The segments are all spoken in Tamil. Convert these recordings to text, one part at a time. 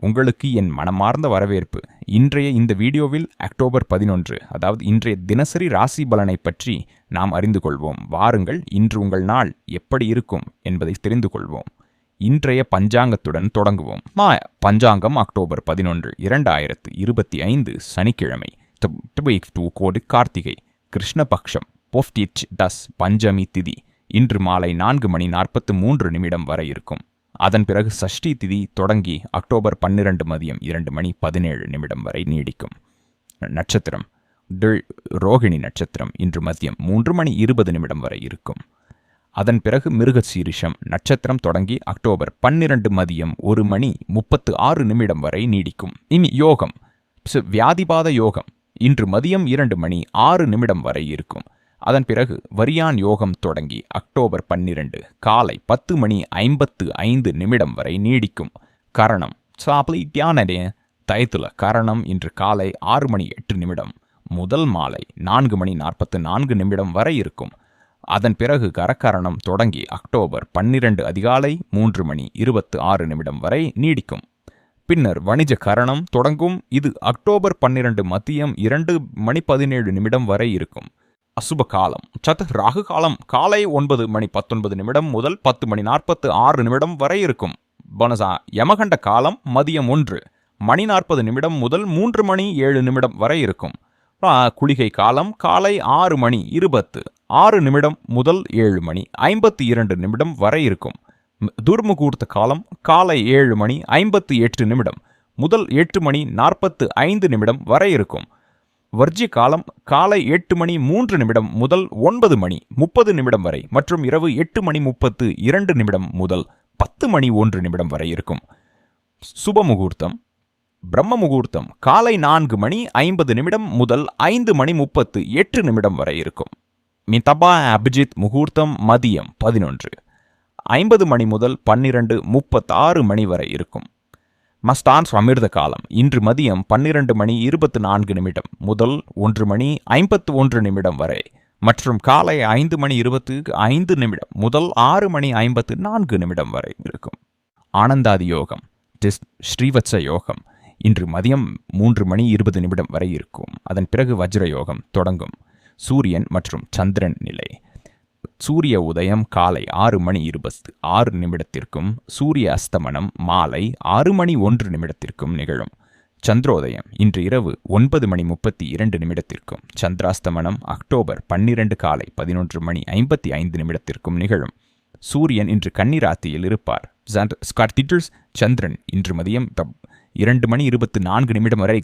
உங்களுக்கு என் மனமார்ந்த வரவேற்பு. இன்றைய இந்த வீடியோவில் அக்டோபர் பதினொன்று அதாவது இன்றைய தினசரி ராசி பலனை பற்றி நாம் அறிந்து கொள்வோம். வாருங்கள் இன்று உங்கள் நாள் எப்படி இருக்கும் என்பதை தெரிந்து கொள்வோம். இன்றைய பஞ்சாங்கத்துடன் தொடங்குவோம். மா பஞ்சாங்கம் அக்டோபர் பதினொன்று இரண்டாயிரத்து இருபத்தி ஐந்து சனிக்கிழமை. கோடு கார்த்திகை. கிருஷ்ணபக்ஷம் பொஃப்டிச் டஸ் பஞ்சமி திதி. இன்று மாலை நான்கு மணி நாற்பத்து மூன்று நிமிடம் வரை இருக்கும். அதன் பிறகு சஷ்டி திதி தொடங்கி அக்டோபர் பன்னிரண்டு மதியம் இரண்டு மணி பதினேழு நிமிடம் வரை நீடிக்கும். நட்சத்திரம். ரோகிணி நட்சத்திரம் இன்று மதியம் மூன்று மணி இருபது நிமிடம் வரை இருக்கும். அதன் பிறகு மிருகசீரிஷம் நட்சத்திரம் தொடங்கி அக்டோபர் பன்னிரண்டு மதியம் ஒரு மணி முப்பத்து ஆறு நிமிடம் வரை நீடிக்கும். இனி யோகம். வியாதிபாத யோகம். இன்று மதியம் இரண்டு மணி ஆறு நிமிடம் வரை இருக்கும். அதன் பிறகு வரியான் யோகம் தொடங்கி அக்டோபர் பன்னிரண்டு காலை பத்து மணி ஐம்பத்து ஐந்து நிமிடம் வரை நீடிக்கும். கரணம். சாப்ளி தியானடே தயத்துல கரணம் இன்று காலை ஆறு மணி எட்டு நிமிடம். முதல் மாலை நான்கு மணி நாற்பத்து நான்கு நிமிடம் வரை இருக்கும். அதன் பிறகு கரக்கரணம் தொடங்கி அக்டோபர் பன்னிரண்டு அதிகாலை மூன்று மணி இருபத்து ஆறு நிமிடம் வரை நீடிக்கும். பின்னர் வணிஜ கரணம் தொடங்கும். இது அக்டோபர் பன்னிரண்டு மதியம் இரண்டு மணி பதினேழு நிமிடம் வரை இருக்கும். அசுப காலம் சத் ராகு காலம் காலை ஒன்பது மணி பத்தொன்பது நிமிடம் முதல் பத்து மணி நாற்பத்து ஆறு நிமிடம் வரை இருக்கும். பனசா யமகண்ட காலம் மதியம் ஒன்று மணி நாற்பது நிமிடம் முதல் மூன்று மணி ஏழு நிமிடம் வரை இருக்கும். குளிகை காலம் காலை ஆறு மணி இருபத்து ஆறு நிமிடம் முதல் ஏழு மணி ஐம்பத்தி இரண்டு நிமிடம் வரை இருக்கும். துர்முகூர்த்த காலம் காலை ஏழு மணி ஐம்பத்து எட்டு நிமிடம் முதல் எட்டு மணி நாற்பத்து ஐந்து நிமிடம் வரை இருக்கும். வர்ஜி காலம் காலை எட்டு மணி மூன்று நிமிடம் முதல் ஒன்பது மணி முப்பது நிமிடம் வரை மற்றும் இரவு எட்டு மணி முப்பத்து இரண்டு நிமிடம் முதல் பத்து மணி ஒன்று நிமிடம் வரை இருக்கும். சுப முகூர்த்தம். பிரம்ம முகூர்த்தம். காலை நான்கு மணி ஐம்பது நிமிடம் முதல் ஐந்து மணி முப்பத்து எட்டு நிமிடம் வரை இருக்கும். மிதபா அபிஜித் முகூர்த்தம் மதியம் பதினொன்று. ஐம்பது மணி முதல் பன்னிரண்டு முப்பத்தாறு மணி வரை இருக்கும். மஸ்டான்ஸ் அமிர்த காலம். இன்று மதியம் பன்னிரண்டு மணி இருபத்தி நான்கு நிமிடம் முதல் ஒன்று மணி ஐம்பத்து ஒன்று நிமிடம் வரை மற்றும் காலை ஐந்து மணி இருபத்து ஐந்து நிமிடம் முதல் ஆறு மணி ஐம்பத்து நான்கு நிமிடம் வரை இருக்கும். ஆனந்தாதி யோகம் ஸ்ரீவத்ச யோகம் இன்று மதியம் மூன்று மணி இருபது நிமிடம் வரை இருக்கும். அதன் பிறகு வஜ்ர யோகம் தொடங்கும். சூரியன் மற்றும் சந்திரன் நிலை. சூரிய உதயம் காலை ஆறு மணி இருபத்து ஆறு நிமிடத்திற்கும் சூரிய அஸ்தமனம் மாலை ஆறு மணி ஒன்று நிமிடத்திற்கும் நிகழும். சந்திரோதயம் இன்று இரவு ஒன்பது மணி முப்பத்தி இரண்டு நிமிடத்திற்கும் சந்திராஸ்தமனம் அக்டோபர் பன்னிரண்டு காலை பதினொன்று மணி ஐம்பத்தி ஐந்து நிமிடத்திற்கும் நிகழும். சூரியன் இன்று கன்னிராத்தியில் இருப்பார். சந்திரன் இன்று மதியம் இரண்டு மணி இருபத்தி நான்கு நிமிடம் வரை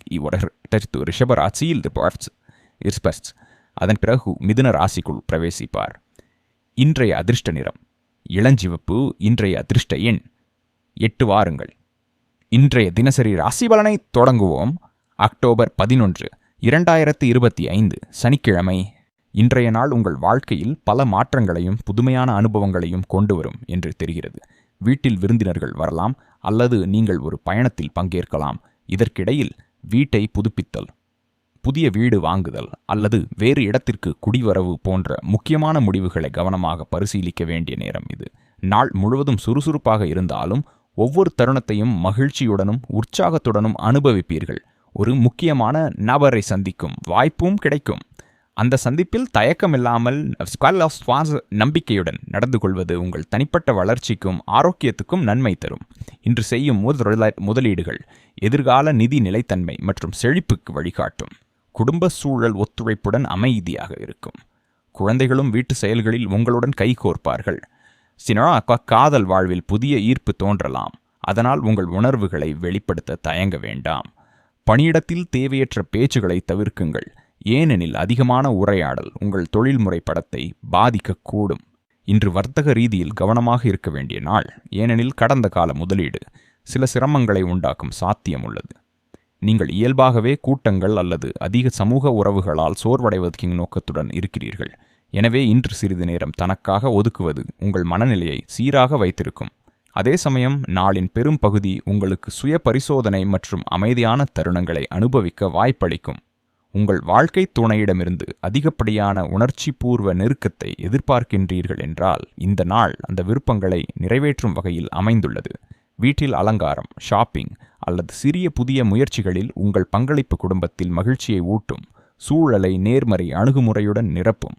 ரிஷபராசியில் அதன் பிறகு மிதுன ராசிக்குள் பிரவேசிப்பார். இன்றைய அதிர்ஷ்ட நிறம். இளஞ்சிவப்பு இன்றைய அதிர்ஷ்ட எண். எட்டு வாருங்கள். இன்றைய தினசரி ராசி பலனை தொடங்குவோம். அக்டோபர் பதினொன்று இரண்டாயிரத்து இருபத்தி ஐந்து சனிக்கிழமை. இன்றைய நாள் உங்கள் வாழ்க்கையில் பல மாற்றங்களையும் புதுமையான அனுபவங்களையும் கொண்டு வரும் என்று தெரிகிறது. வீட்டில் விருந்தினர்கள் வரலாம் அல்லது நீங்கள் ஒரு பயணத்தில் பங்கேற்கலாம். இதற்கிடையில் வீட்டை புதுப்பித்தல். புதிய வீடு வாங்குதல் அல்லது வேறு இடத்திற்கு குடிவரவு போன்ற முக்கியமான முடிவுகளை கவனமாக பரிசீலிக்க வேண்டிய நேரம் இது. நாள் முழுவதும் சுறுசுறுப்பாக இருந்தாலும் ஒவ்வொரு தருணத்தையும் மகிழ்ச்சியுடனும் உற்சாகத்துடனும் அனுபவிப்பீர்கள். ஒரு முக்கியமான நபரை சந்திக்கும் வாய்ப்பும் கிடைக்கும். அந்த சந்திப்பில் தயக்கமில்லாமல் நம்பிக்கையுடன் நடந்து கொள்வது உங்கள் தனிப்பட்ட வளர்ச்சிக்கும் ஆரோக்கியத்துக்கும் நன்மை தரும். இன்று செய்யும் முதலீடுகள் எதிர்கால நிதி நிலைத்தன்மை மற்றும் செழிப்புக்கு வழிகாட்டும். குடும்ப சூழல் ஒத்துழைப்புடன் அமைதியாக இருக்கும். குழந்தைகளும் வீட்டு செயல்களில் உங்களுடன் கைகோர்ப்பார்கள் சினா காதல் வாழ்வில் புதிய ஈர்ப்பு தோன்றலாம். அதனால் உங்கள் உணர்வுகளை வெளிப்படுத்த தயங்க வேண்டாம். பணியிடத்தில் தேவையற்ற பேச்சுகளை தவிர்க்குங்கள். ஏனெனில் அதிகமான உரையாடல் உங்கள் தொழில்முறை படத்தை பாதிக்கக்கூடும். இன்று வர்த்தக ரீதியில் கவனமாக இருக்க வேண்டிய நாள். ஏனெனில் கடந்த கால முதலீடு. சில சிரமங்களை உண்டாக்கும் சாத்தியம் உள்ளது. நீங்கள் இயல்பாகவே கூட்டங்கள் அல்லது அதிக சமூக உறவுகளால் சோர்வடைவதற்கு நோக்கத்துடன் இருக்கிறீர்கள். எனவே இன்று சிறிது நேரம் தனக்காக ஒதுக்குவது உங்கள் மனநிலையை சீராக வைத்திருக்கும். அதே சமயம் நாளின் பெரும் பகுதி உங்களுக்கு சுய பரிசோதனை மற்றும் அமைதியான தருணங்களை அனுபவிக்க வாய்ப்பளிக்கும். உங்கள் வாழ்க்கை துணையிடமிருந்து அதிகப்படியான உணர்ச்சி பூர்வ நெருக்கத்தை எதிர்பார்க்கின்றீர்கள் என்றால் இந்த நாள் அந்த விருப்பங்களை நிறைவேற்றும் வகையில் அமைந்துள்ளது. வீட்டில் அலங்காரம் ஷாப்பிங் அல்லது சிறிய புதிய முயற்சிகளில் உங்கள் பங்களிப்பு குடும்பத்தில் மகிழ்ச்சியை ஊட்டும் சூழலை நேர்மறை அணுகுமுறையுடன் நிரப்பும்.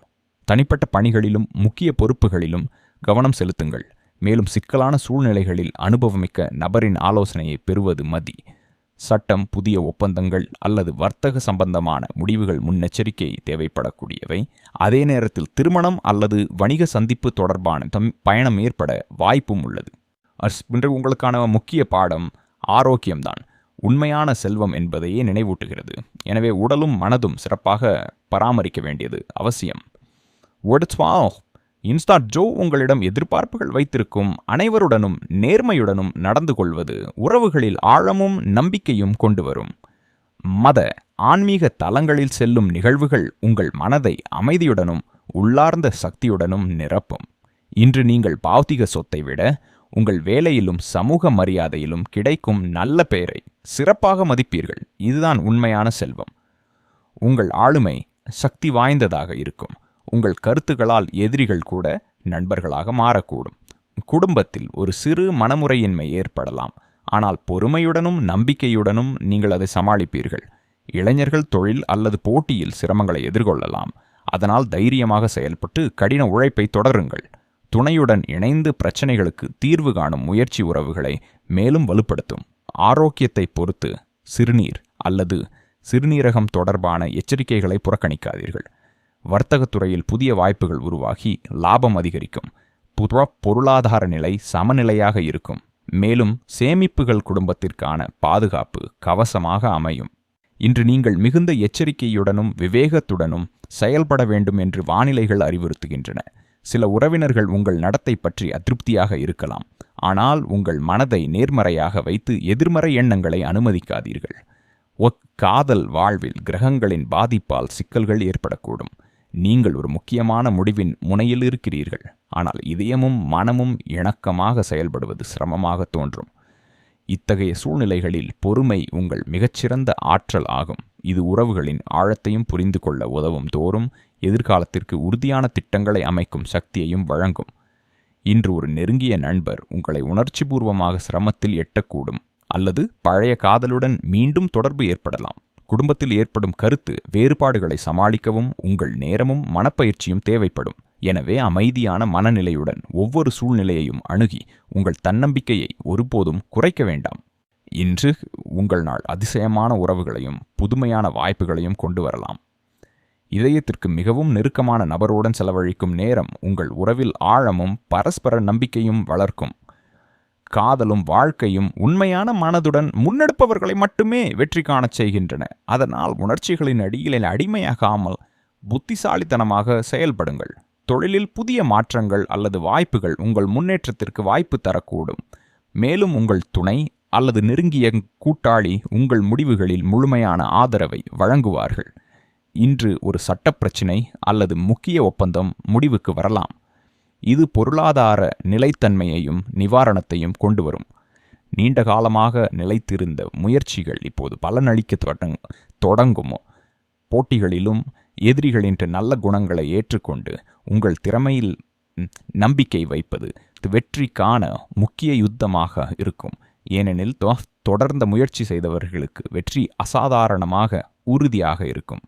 தனிப்பட்ட பணிகளிலும் முக்கிய பொறுப்புகளிலும் கவனம் செலுத்துங்கள். மேலும் சிக்கலான சூழ்நிலைகளில் அனுபவமிக்க நபரின் ஆலோசனையை பெறுவது மதி. சட்டம் புதிய ஒப்பந்தங்கள் அல்லது வர்த்தக சம்பந்தமான முடிவுகள் முன்னெச்சரிக்கை தேவைப்படக்கூடியவை. அதே நேரத்தில் திருமணம் அல்லது வணிக சந்திப்பு தொடர்பான பயணம் ஏற்பட வாய்ப்பும் உள்ளது. இன்று உங்களுக்கான முக்கிய பாடம் ஆரோக்கியம்தான். உண்மையான செல்வம் என்பதையே நினைவூட்டுகிறது. எனவே உடலும் மனதும் சிறப்பாக பராமரிக்க வேண்டியது அவசியம். இன்ஸ்டா ஜோ உங்களிடம் எதிர்பார்ப்புகள் வைத்திருக்கும் அனைவருடனும் நேர்மையுடனும் நடந்து கொள்வது உறவுகளில் ஆழமும் நம்பிக்கையும் கொண்டு வரும். மத ஆன்மீக தலங்களில் செல்லும் நிகழ்வுகள் உங்கள் மனதை அமைதியுடனும் உள்ளார்ந்த சக்தியுடனும் நிரப்பும். இன்று நீங்கள் பௌத்திக சொத்தை விட உங்கள் வேலையிலும் சமூக மரியாதையிலும் கிடைக்கும் நல்ல பெயரை சிறப்பாக மதிப்பீர்கள். இதுதான் உண்மையான செல்வம். உங்கள் ஆளுமை சக்தி வாய்ந்ததாக இருக்கும். உங்கள் கருத்துகளால் எதிரிகள் கூட நண்பர்களாக மாறக்கூடும். குடும்பத்தில் ஒரு சிறு மனமுறையின்மை ஏற்படலாம். ஆனால் பொறுமையுடனும் நம்பிக்கையுடனும் நீங்கள் அதை சமாளிப்பீர்கள். இளைஞர்கள் தொழில் அல்லது போட்டியில் சிரமங்களை எதிர்கொள்ளலாம். அதனால் தைரியமாக செயல்பட்டு கடின உழைப்பை தொடருங்கள். துணையுடன் இணைந்து பிரச்சனைகளுக்கு தீர்வு காணும் முயற்சி உறவுகளை மேலும் வலுப்படுத்தும். ஆரோக்கியத்தை பொறுத்து சிறுநீர் அல்லது சிறுநீரகம் தொடர்பான எச்சரிக்கைகளை புறக்கணிக்காதீர்கள். வர்த்தகத்துறையில் புதிய வாய்ப்புகள் உருவாகி லாபம் அதிகரிக்கும். புற பொருளாதார நிலை சமநிலையாக இருக்கும். மேலும் சேமிப்புகள் குடும்பத்திற்கான பாதுகாப்பு கவசமாக அமையும். இன்று நீங்கள் மிகுந்த எச்சரிக்கையுடனும் விவேகத்துடனும் செயல்பட வேண்டும் என்று வானிலைகள் அறிவுறுத்துகின்றன. சில உறவினர்கள் உங்கள் நடத்தை பற்றி அதிருப்தியாக இருக்கலாம். ஆனால் உங்கள் மனதை நேர்மறையாக வைத்து எதிர்மறை எண்ணங்களை அனுமதிக்காதீர்கள். ஒக் காதல் வாழ்வில் கிரகங்களின் பாதிப்பால் சிக்கல்கள் ஏற்படக்கூடும். நீங்கள் ஒரு முக்கியமான முடிவின் முனையில் இருக்கிறீர்கள். ஆனால் இதயமும் மனமும் இணக்கமாக செயல்படுவது சிரமமாக தோன்றும். இத்தகைய சூழ்நிலைகளில் பொறுமை உங்கள் மிகச்சிறந்த ஆற்றல் ஆகும். இது உறவுகளின் ஆழத்தையும் புரிந்து கொள்ள உதவும் தோறும் எதிர்காலத்திற்கு உறுதியான திட்டங்களை அமைக்கும் சக்தியையும் வழங்கும். இன்று ஒரு நெருங்கிய நண்பர் உங்களை உணர்ச்சிபூர்வமாக சிரமத்தில் எட்டக்கூடும் அல்லது பழைய காதலுடன் மீண்டும் தொடர்பு ஏற்படலாம். குடும்பத்தில் ஏற்படும் கருத்து வேறுபாடுகளை சமாளிக்கவும் உங்கள் நேரமும் மனப்பயிற்சியும் தேவைப்படும். எனவே அமைதியான மனநிலையுடன் ஒவ்வொரு சூழ்நிலையையும் அணுகி உங்கள் தன்னம்பிக்கையை ஒருபோதும் குறைக்க வேண்டாம். இன்று உங்கள் நாள் அதிசயமான உறவுகளையும் புதுமையான வாய்ப்புகளையும் கொண்டு வரலாம். இதயத்திற்கு மிகவும் நெருக்கமான நபருடன் செலவழிக்கும் நேரம் உங்கள் உறவில் ஆழமும் பரஸ்பர நம்பிக்கையும் வளர்க்கும். காதலும் வாழ்க்கையும் உண்மையான மனதுடன் முன்னெடுப்பவர்களை மட்டுமே வெற்றி காணச் செய்கின்றன. அதனால் உணர்ச்சிகளின் அடியில் அடிமையாகாமல் புத்திசாலித்தனமாக செயல்படுங்கள். தொழிலில் புதிய மாற்றங்கள் அல்லது வாய்ப்புகள் உங்கள் முன்னேற்றத்திற்கு வாய்ப்பு தரக்கூடும். மேலும் உங்கள் துணை அல்லது நெருங்கிய கூட்டாளி உங்கள் முடிவுகளில் முழுமையான ஆதரவை வழங்குவார்கள். இன்று ஒரு சட்ட பிரச்சினை அல்லது முக்கிய ஒப்பந்தம் முடிவுக்கு வரலாம். இது பொருளாதார நிலைத்தன்மையையும் நிவாரணத்தையும் கொண்டு வரும் நீண்ட காலமாக நிலைத்திருந்த முயற்சிகள் இப்போது பலனளிக்க தொடங் தொடங்குமோ? போட்டிகளிலும் எதிரிகளின் நல்ல குணங்களை ஏற்றுக்கொண்டு உங்கள் திறமையில் நம்பிக்கை வைப்பது வெற்றிக்கான முக்கிய யுத்தமாக இருக்கும். ஏனெனில் தொடர்ந்த முயற்சி செய்தவர்களுக்கு வெற்றி அசாதாரணமாக உறுதியாக இருக்கும்.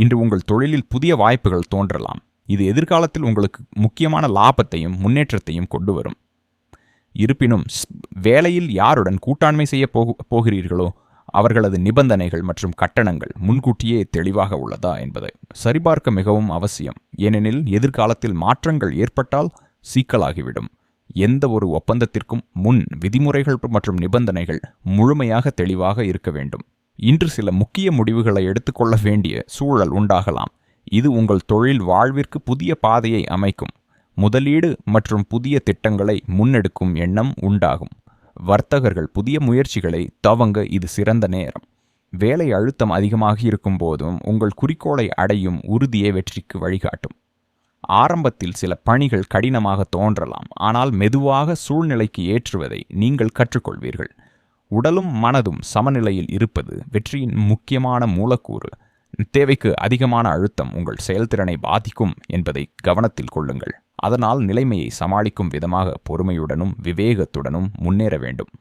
இன்று உங்கள் தொழிலில் புதிய வாய்ப்புகள் தோன்றலாம். இது எதிர்காலத்தில் உங்களுக்கு முக்கியமான லாபத்தையும் முன்னேற்றத்தையும் கொண்டு வரும். இருப்பினும் வேலையில் யாருடன் கூட்டாண்மை செய்ய போகிறீர்களோ அவர்களது நிபந்தனைகள் மற்றும் கட்டணங்கள் முன்கூட்டியே தெளிவாக உள்ளதா என்பதை சரிபார்க்க மிகவும் அவசியம். ஏனெனில் எதிர்காலத்தில் மாற்றங்கள் ஏற்பட்டால் சீக்கலாகிவிடும். எந்த ஒரு ஒப்பந்தத்திற்கும் முன் விதிமுறைகள் மற்றும் நிபந்தனைகள் முழுமையாக தெளிவாக இருக்க வேண்டும். இன்று சில முக்கிய முடிவுகளை எடுத்துக்கொள்ள வேண்டிய சூழல் உண்டாகலாம். இது உங்கள் தொழில் வாழ்விற்கு புதிய பாதையை அமைக்கும். முதலீடு மற்றும் புதிய திட்டங்களை முன்னெடுக்கும் எண்ணம் உண்டாகும். வர்த்தகர்கள் புதிய முயற்சிகளை தவங்க இது சிறந்த நேரம். வேலை அழுத்தம் அதிகமாக இருக்கும் போதும் உங்கள் குறிக்கோளை அடையும் உறுதியே வெற்றிக்கு வழிகாட்டும். ஆரம்பத்தில் சில பணிகள் கடினமாக தோன்றலாம். ஆனால் மெதுவாக சூழ்நிலைக்கு ஏற்றுவதை நீங்கள் கற்றுக்கொள்வீர்கள். உடலும் மனதும் சமநிலையில் இருப்பது வெற்றியின் முக்கியமான மூலக்கூறு. தேவைக்கு அதிகமான அழுத்தம் உங்கள் செயல்திறனை பாதிக்கும் என்பதை கவனத்தில் கொள்ளுங்கள். அதனால் நிலைமையை சமாளிக்கும் விதமாக பொறுமையுடனும் விவேகத்துடனும் முன்னேற வேண்டும்.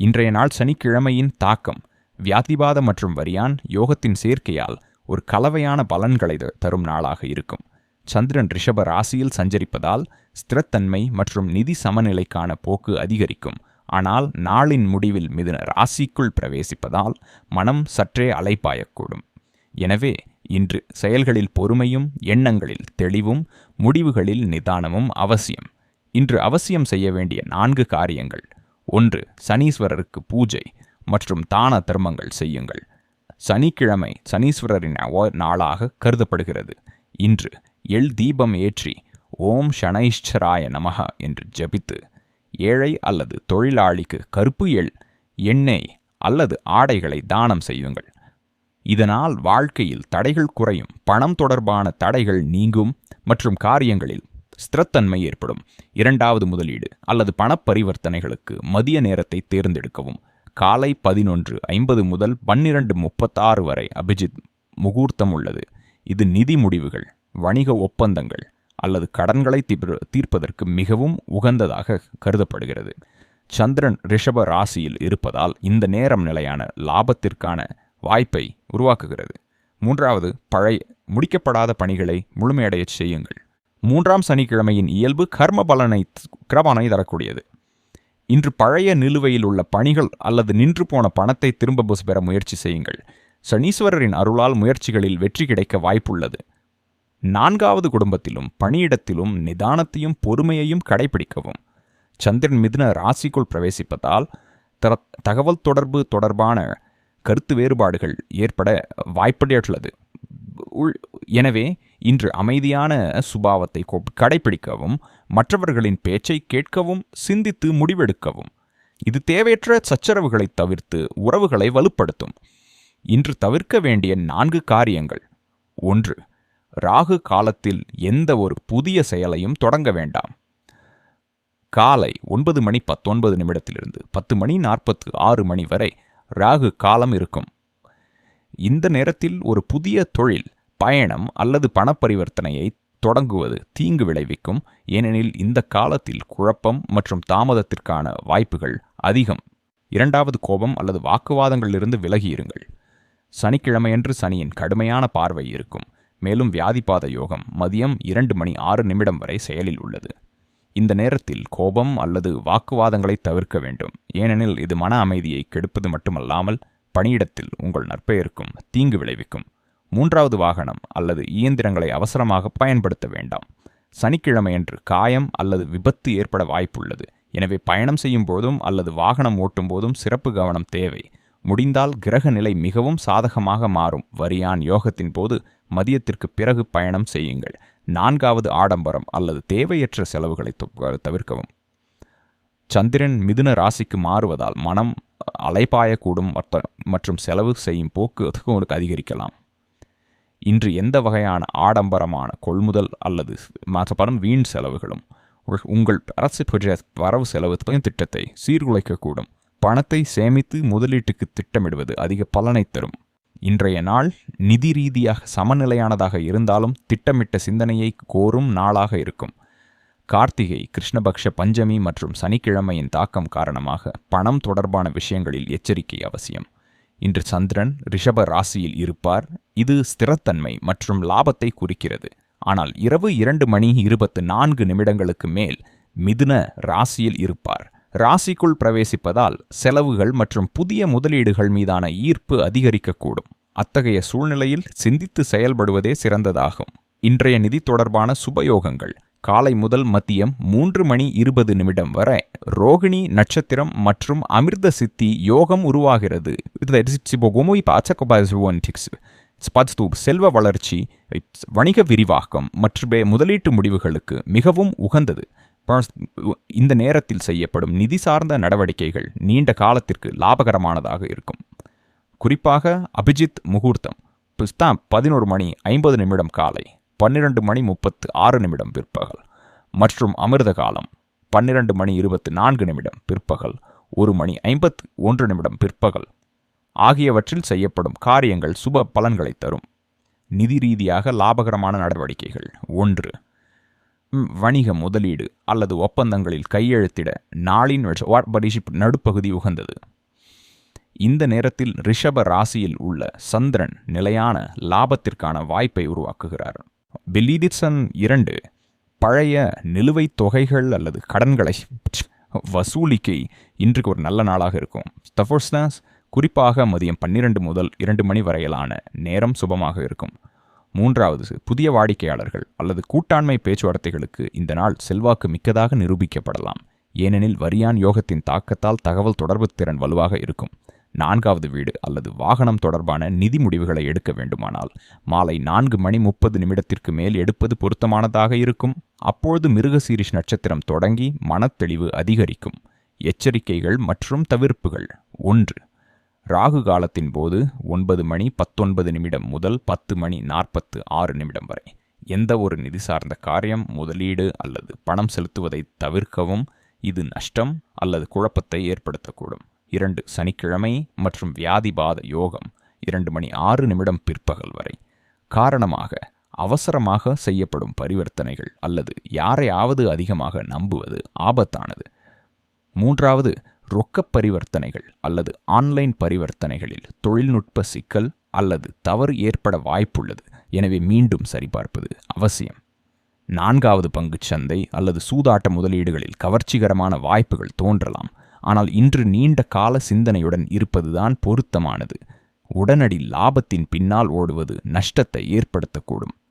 இன்றைய நாள் சனிக்கிழமையின் தாக்கம். வியாதிபாத மற்றும் வரியான் யோகத்தின் சேர்க்கையால் ஒரு கலவையான பலன்களை தரும் நாளாக இருக்கும். சந்திரன் ரிஷப ராசியில் சஞ்சரிப்பதால் ஸ்திரத்தன்மை மற்றும் நிதி சமநிலைக்கான போக்கு அதிகரிக்கும். ஆனால் நாளின் முடிவில் மிதுன ராசிக்குள் பிரவேசிப்பதால் மனம் சற்றே அலைப்பாயக்கூடும் எனவே இன்று செயல்களில் பொறுமையும் எண்ணங்களில் தெளிவும் முடிவுகளில் நிதானமும் அவசியம். இன்று அவசியம் செய்ய வேண்டிய நான்கு காரியங்கள். ஒன்று சனீஸ்வரருக்கு பூஜை மற்றும் தான தர்மங்கள் செய்யுங்கள். சனிக்கிழமை சனீஸ்வரரின் நாளாக கருதப்படுகிறது. இன்று எள் தீபம் ஏற்றி ஓம் ஷனைஷ்சராய நமக என்று ஜபித்து ஏழை அல்லது தொழிலாளிக்கு கருப்பு எள் எண்ணெய் அல்லது ஆடைகளை தானம் செய்யுங்கள். இதனால் வாழ்க்கையில் தடைகள் குறையும் பணம் தொடர்பான தடைகள் நீங்கும் மற்றும் காரியங்களில் ஸ்திரத்தன்மை ஏற்படும். இரண்டாவது முதலீடு அல்லது பணப்பரிவர்த்தனைகளுக்கு மதிய நேரத்தை தேர்ந்தெடுக்கவும். காலை பதினொன்று ஐம்பது முதல் பன்னிரண்டு முப்பத்தாறு வரை அபிஜித் முகூர்த்தம் உள்ளது. இது நிதி முடிவுகள் வணிக ஒப்பந்தங்கள் அல்லது கடன்களை தீர்ப்பதற்கு மிகவும் உகந்ததாக கருதப்படுகிறது. சந்திரன் ரிஷப ராசியில் இருப்பதால் இந்த நேரம் நிலையான லாபத்திற்கான வாய்ப்பை உருவாக்குகிறது. மூன்றாவது பழைய முடிக்கப்படாத பணிகளை முழுமையடையச் செய்யுங்கள். மூன்றாம் சனிக்கிழமையின் இயல்பு கர்ம பலனை கிரபனை தரக்கூடியது. இன்று பழைய நிலுவையில் உள்ள பணிகள் அல்லது நின்று போன பணத்தை திரும்ப பெற முயற்சி செய்யுங்கள். சனீஸ்வரரின் அருளால் முயற்சிகளில் வெற்றி கிடைக்க வாய்ப்புள்ளது. நான்காவது குடும்பத்திலும் பணியிடத்திலும் நிதானத்தையும் பொறுமையையும் கடைபிடிக்கவும். சந்திரன் மிதுன ராசிக்குள் பிரவேசிப்பதால் தகவல் தொடர்பு தொடர்பான கருத்து வேறுபாடுகள் ஏற்பட வாய்ப்படையுள்ளது எனவே இன்று அமைதியான சுபாவத்தை கடைபிடிக்கவும் மற்றவர்களின் பேச்சை கேட்கவும் சிந்தித்து முடிவெடுக்கவும். இது தேவையற்ற சச்சரவுகளை தவிர்த்து உறவுகளை வலுப்படுத்தும். இன்று தவிர்க்க வேண்டிய நான்கு காரியங்கள். ஒன்று ராகு காலத்தில் எந்த ஒரு புதிய செயலையும் தொடங்க வேண்டாம். காலை ஒன்பது மணி பத்தொன்பது நிமிடத்திலிருந்து பத்து மணி நாற்பத்து ஆறு மணி வரை ராகு காலம் இருக்கும். இந்த நேரத்தில் ஒரு புதிய தொழில் பயணம் அல்லது பணப்பரிவர்த்தனையை தொடங்குவது தீங்கு விளைவிக்கும். ஏனெனில் இந்த காலத்தில் குழப்பம் மற்றும் தாமதத்திற்கான வாய்ப்புகள் அதிகம். இரண்டாவது கோபம் அல்லது வாக்குவாதங்களிலிருந்து விலகியிருங்கள். சனிக்கிழமையன்று சனியின் கடுமையான பார்வை இருக்கும். மேலும் வியாதிபாத யோகம் மதியம் இரண்டு மணி ஆறு நிமிடம் வரை செயலில் உள்ளது. இந்த நேரத்தில் கோபம் அல்லது வாக்குவாதங்களை தவிர்க்க வேண்டும். ஏனெனில் இது மன அமைதியை கெடுப்பது மட்டுமல்லாமல் பணியிடத்தில் உங்கள் நற்பெயருக்கும் தீங்கு விளைவிக்கும். மூன்றாவது வாகனம் அல்லது இயந்திரங்களை அவசரமாக பயன்படுத்த வேண்டாம். சனிக்கிழமையன்று காயம் அல்லது விபத்து ஏற்பட வாய்ப்புள்ளது. எனவே பயணம் செய்யும் போதும் அல்லது வாகனம் ஓட்டும் போதும் சிறப்பு கவனம் தேவை. முடிந்தால் கிரக நிலை மிகவும் சாதகமாக மாறும். வரியான் யோகத்தின் போது மதியத்திற்கு பிறகு பயணம் செய்யுங்கள். நான்காவது ஆடம்பரம் அல்லது தேவையற்ற செலவுகளை தவிர்க்கவும். சந்திரன் மிதுன ராசிக்கு மாறுவதால் மனம் அலைபாயக்கூடும் மற்றும் செலவு செய்யும் போக்கு அதிகரிக்கலாம். இன்று எந்த வகையான ஆடம்பரமான கொள்முதல் அல்லது மற்றப்படும் வீண் செலவுகளும் உங்கள் அரசு வரவு செலவு திட்டத்தை சீர்குலைக்கக்கூடும். பணத்தை சேமித்து முதலீட்டுக்கு திட்டமிடுவது அதிக பலனை தரும். இன்றைய நாள் நிதி ரீதியாக சமநிலையானதாக இருந்தாலும் திட்டமிட்ட சிந்தனையை கோரும் நாளாக இருக்கும். கார்த்திகை கிருஷ்ணபக்ஷ பஞ்சமி மற்றும் சனிக்கிழமையின் தாக்கம் காரணமாக பணம் தொடர்பான விஷயங்களில் எச்சரிக்கை அவசியம். இன்று சந்திரன் ரிஷப ராசியில் இருப்பார். இது ஸ்திரத்தன்மை மற்றும் லாபத்தை குறிக்கிறது. ஆனால் இரவு இரண்டு மணி இருபத்து நான்கு நிமிடங்களுக்கு மேல் மிதுன ராசியில் இருப்பார். ராசிக்குள் பிரவேசிப்பதால் செலவுகள் மற்றும் புதிய முதலீடுகள் மீதான ஈர்ப்பு அதிகரிக்கக்கூடும். அத்தகைய சூழ்நிலையில் சிந்தித்து செயல்படுவதே சிறந்ததாகும். இன்றைய நிதி தொடர்பான சுபயோகங்கள். காலை முதல் மதியம் மூன்று மணி இருபது நிமிடம் வரை ரோகிணி நட்சத்திரம் மற்றும் அமிர்த சித்தி யோகம் உருவாகிறது. செல்வ வளர்ச்சி வணிக விரிவாக்கம் மற்றும் முதலீட்டு முடிவுகளுக்கு மிகவும் உகந்தது. இந்த நேரத்தில் செய்யப்படும் நிதி சார்ந்த நடவடிக்கைகள் நீண்ட காலத்திற்கு லாபகரமானதாக இருக்கும். குறிப்பாக அபிஜித் முகூர்த்தம் பிஸ்தான் பதினோரு மணி ஐம்பது நிமிடம் காலை பன்னிரண்டு மணி முப்பத்து ஆறு நிமிடம் பிற்பகல் மற்றும் அமிர்த காலம் பன்னிரண்டு மணி இருபத்தி நான்கு நிமிடம் பிற்பகல் ஒரு மணி ஐம்பத்து ஒன்று நிமிடம் பிற்பகல் ஆகியவற்றில் செய்யப்படும் காரியங்கள் சுப பலன்களை தரும். நிதி ரீதியாக லாபகரமான நடவடிக்கைகள். ஒன்று வணிக முதலீடு அல்லது ஒப்பந்தங்களில் கையெழுத்திட நாளின் வாட்பரிஷிப் நடுப்பகுதி உகந்தது. இந்த நேரத்தில் ரிஷப ராசியில் உள்ள சந்திரன் நிலையான லாபத்திற்கான வாய்ப்பை உருவாக்குகிறார். பெலிடிசன் இரண்டு பழைய நிலுவைத் தொகைகள் அல்லது கடன்களை வசூலிக்கை இன்றைக்கு ஒரு நல்ல நாளாக இருக்கும். தஃபோர்ஸ்னாஸ் குறிப்பாக மதியம் பன்னிரண்டு முதல் இரண்டு மணி வரையிலான நேரம் சுபமாக இருக்கும். மூன்றாவது புதிய வாடிக்கையாளர்கள் அல்லது கூட்டாண்மை பேச்சுவார்த்தைகளுக்கு இந்த நாள் செல்வாக்கு மிக்கதாக நிரூபிக்கப்படலாம். ஏனெனில் வரியான் யோகத்தின் தாக்கத்தால் தகவல் தொடர்பு திறன் வலுவாக இருக்கும். நான்காவது வீடு அல்லது வாகனம் தொடர்பான நிதி முடிவுகளை எடுக்க வேண்டுமானால் மாலை நான்கு மணி முப்பது நிமிடத்திற்கு மேல் எடுப்பது பொருத்தமானதாக இருக்கும். அப்பொழுது மிருகசீரிஷ் நட்சத்திரம் தொடங்கி மனத்தெளிவு அதிகரிக்கும். எச்சரிக்கைகள் மற்றும் தவிர்ப்புகள். ஒன்று ராகு காலத்தின் போது ஒன்பது மணி பத்தொன்பது நிமிடம் முதல் பத்து மணி நாற்பத்து ஆறு நிமிடம் வரை. எந்த ஒரு நிதி சார்ந்த காரியம் முதலீடு அல்லது பணம் செலுத்துவதை தவிர்க்கவும் இது நஷ்டம் அல்லது குழப்பத்தை ஏற்படுத்தக்கூடும். இரண்டு சனிக்கிழமை மற்றும் வியாதிபாத யோகம் இரண்டு மணி ஆறு நிமிடம் பிற்பகல் வரை. காரணமாக அவசரமாக செய்யப்படும் பரிவர்த்தனைகள் அல்லது யாரையாவது அதிகமாக நம்புவது ஆபத்தானது. மூன்றாவது ரொக்க பரிவர்த்தனைகள் அல்லது ஆன்லைன் பரிவர்த்தனைகளில் தொழில்நுட்ப சிக்கல் அல்லது தவறு ஏற்பட வாய்ப்புள்ளது. எனவே மீண்டும் சரிபார்ப்பது அவசியம். நான்காவது பங்குச் சந்தை அல்லது சூதாட்ட முதலீடுகளில் கவர்ச்சிகரமான வாய்ப்புகள் தோன்றலாம். ஆனால் இன்று நீண்ட கால சிந்தனையுடன் இருப்பதுதான் பொருத்தமானது. உடனடி லாபத்தின் பின்னால் ஓடுவது நஷ்டத்தை ஏற்படுத்தக்கூடும்.